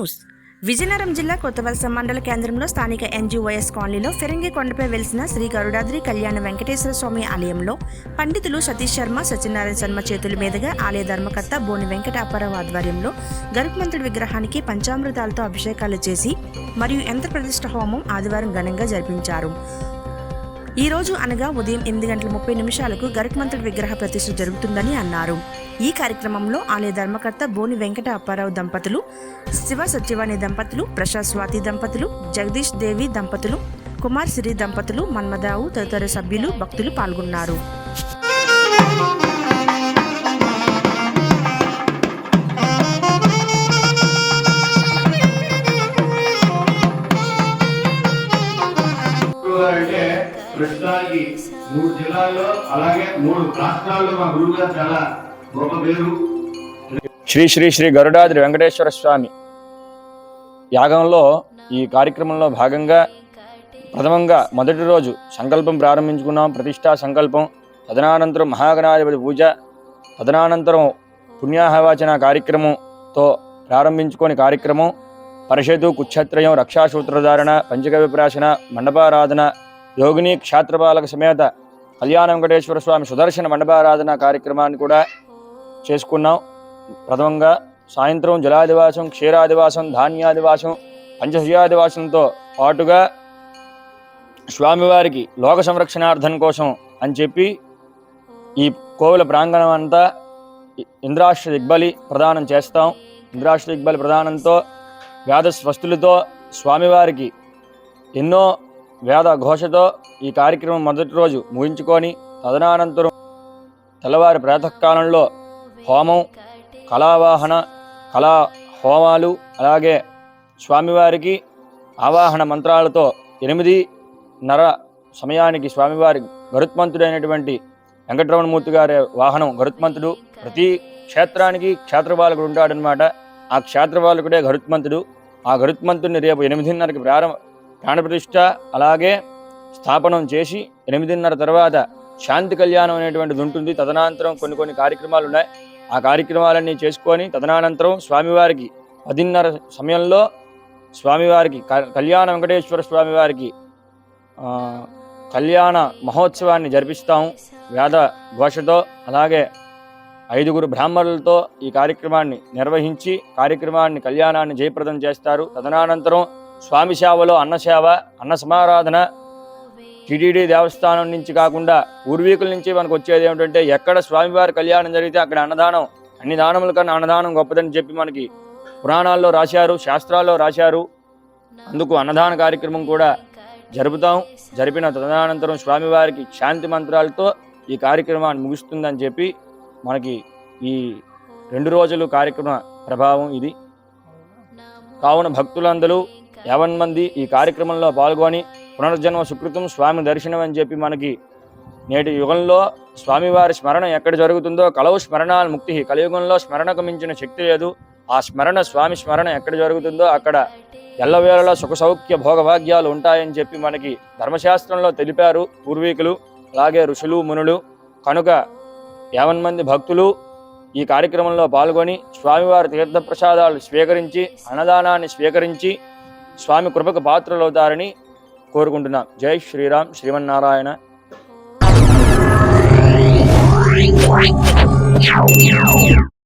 News. Vizianagaram జిల్లా కొత్తవలస మండల కేంద్రంలో స్థానిక ఎన్జీఓఎస్ కాలనీలో ఫిరంగి కొండపై వెలిసిన శ్రీ గరుడాద్రి కళ్యాణ వెంకటేశ్వర స్వామి ఆలయంలో పండితులు సతీష్ శర్మ సత్యనారాయణ శర్మ చేతుల మీదుగా ఆలయ ధర్మకర్త బోని వెంకట అప్పారావు ఆధ్వర్యంలో గరుత్మంతుడి విగ్రహానికి పంచామృతాలతో అభిషేకాలు చేసి మరియు యంత్రప్రతిష్ఠ హోమం ఆదివారం ఘనంగా జరిపించారు. ఈ రోజు అనగా ఉదయం ఎనిమిది గంటల ముప్పై నిమిషాలకు గరుత్మంతుడి విగ్రహ ప్రతిష్ఠ జరుగుతుందని అన్నారు. ఈ కార్యక్రమంలో ఆలయ ధర్మకర్త బోని వెంకట అప్పారావు దంపతులు శివ సత్యవాణి దంపతులు ప్రసాద్ స్వాతి దంపతులు జగదీష్ దేవి దంపతులు కుమార్ సిరి దంపతులు మన్మదావు తదితర సభ్యులు భక్తులు పాల్గొన్నారు. అంటే ప్రస్తుతానికి మూడు జిల్లాల్లో అలాగే మూడు రాష్ట్రాల్లో మా గురువు గారు చాలా గొప్ప పేరు. శ్రీ శ్రీ శ్రీ గరుడాద్రి వెంకటేశ్వర స్వామి యాగంలో ఈ కార్యక్రమంలో భాగంగా ప్రథమంగా మొదటి రోజు సంకల్పం ప్రారంభించుకున్నాం. ప్రతిష్టా సంకల్పం తదనానంతరం మహాగణాధిపతి పూజ తదనానంతరం పుణ్యాహవాచన కార్యక్రమంతో ప్రారంభించుకొని కార్యక్రమం పరిషత్తు కుక్షత్రయం రక్షాసూత్రధారణ పంచకవిప్రాసన మండపారాధన యోగిని క్షేత్రపాలక సమేత కళ్యాణ వెంకటేశ్వర స్వామి సుదర్శన మండపారాధన కార్యక్రమాన్ని కూడా చేసుకున్నాం. ప్రథమంగా సాయంత్రం జలాదివాసం క్షీరాదివాసం ధాన్యాదివాసం పంచశయాదివాసంతో పాటుగా స్వామివారికి లోక సంరక్షణార్థం కోసం అని చెప్పి ఈ కోవిల ప్రాంగణం అంతా ఇ- ఇంద్రాష్ట్ర దిగ్బలి ప్రదానం చేస్తాం. ఇంద్రాష్ట్ర దిగ్బలి ప్రదానంతో వ్యాధ స్వస్తులతో స్వామివారికి ఎన్నో వేద ఘోషతో ఈ కార్యక్రమం మొదటి రోజు ముగించుకొని తదనానంతరం తెల్లవారి ప్రాతకాలంలో హోమం కళావాహన కళా హోమాలు అలాగే స్వామివారికి ఆవాహన మంత్రాలతో ఎనిమిది నర సమయానికి స్వామివారి గరుత్మంతుడైనటువంటి వెంకటరమణమూర్తి గారి వాహనం గరుత్మంతుడు. ప్రతి క్షేత్రానికి క్షేత్రపాలకుడు ఉంటాడనమాట ఆ క్షేత్రపాలకుడే గరుత్మంతుడు. ఆ గరుత్మంతుడిని రేపు ఎనిమిదిన్నరకి ప్రారంభ ప్రాణప్రతిష్ఠ అలాగే స్థాపనం చేసి ఎనిమిదిన్నర తర్వాత శాంతి కళ్యాణం అనేటువంటిది ఉంటుంది. తదనంతరం కొన్ని కొన్ని కార్యక్రమాలు ఉన్నాయి. ఆ కార్యక్రమాలన్నీ చేసుకొని తదనానంతరం స్వామివారికి పదిన్నర సమయంలో స్వామివారికి క- కళ్యాణ వెంకటేశ్వర స్వామివారికి కళ్యాణ మహోత్సవాన్ని జరిపిస్తాము వేద ఘోషతో అలాగే ఐదుగురు బ్రాహ్మణులతో ఈ కార్యక్రమాన్ని నిర్వహించి కార్యక్రమాన్ని కళ్యాణాన్ని జయప్రదం చేస్తారు. తదనానంతరం స్వామి సేవలో అన్నసేవ అన్న సమారాధన టిడిడి దేవస్థానం నుంచి కాకుండా పూర్వీకుల నుంచి మనకు వచ్చేది ఏమిటంటే ఎక్కడ స్వామివారి కళ్యాణం జరిగితే అక్కడ అన్నదానం అన్ని దానముల కన్నా అన్నదానం గొప్పదని చెప్పి మనకి పురాణాల్లో రాశారు శాస్త్రాల్లో రాశారు. అందుకు అన్నదాన కార్యక్రమం కూడా జరుపుతాం. జరిపిన తదనంతరం స్వామివారికి శాంతి మంత్రాలతో ఈ కార్యక్రమాన్ని ముగుస్తుందని చెప్పి మనకి ఈ రెండు రోజులు కార్యక్రమ ప్రభావం ఇది. కావున భక్తులందరూ యావన్ మంది ఈ కార్యక్రమంలో పాల్గొని పునర్జన్మ సుకృతం స్వామి దర్శనం అని చెప్పి మనకి నేటి యుగంలో స్వామివారి స్మరణ ఎక్కడ జరుగుతుందో కలవు స్మరణాల ముక్తి కలియుగంలో స్మరణకు మించిన శక్తి లేదు. ఆ స్మరణ స్వామి స్మరణ ఎక్కడ జరుగుతుందో అక్కడ ఎల్లవేళలో సుఖ సౌఖ్య భోగభాగ్యాలు ఉంటాయని చెప్పి మనకి ధర్మశాస్త్రంలో తెలిపారు పూర్వీకులు అలాగే ఋషులు మునులు. కనుక యావన్ మంది భక్తులు ఈ కార్యక్రమంలో పాల్గొని స్వామివారి తీర్థప్రసాదాలు స్వీకరించి అన్నదానాన్ని స్వీకరించి స్వామి కృపకు పాత్రలవుతారని కోరుకుంటున్నాం. జై శ్రీరామ్ శ్రీమన్నారాయణ.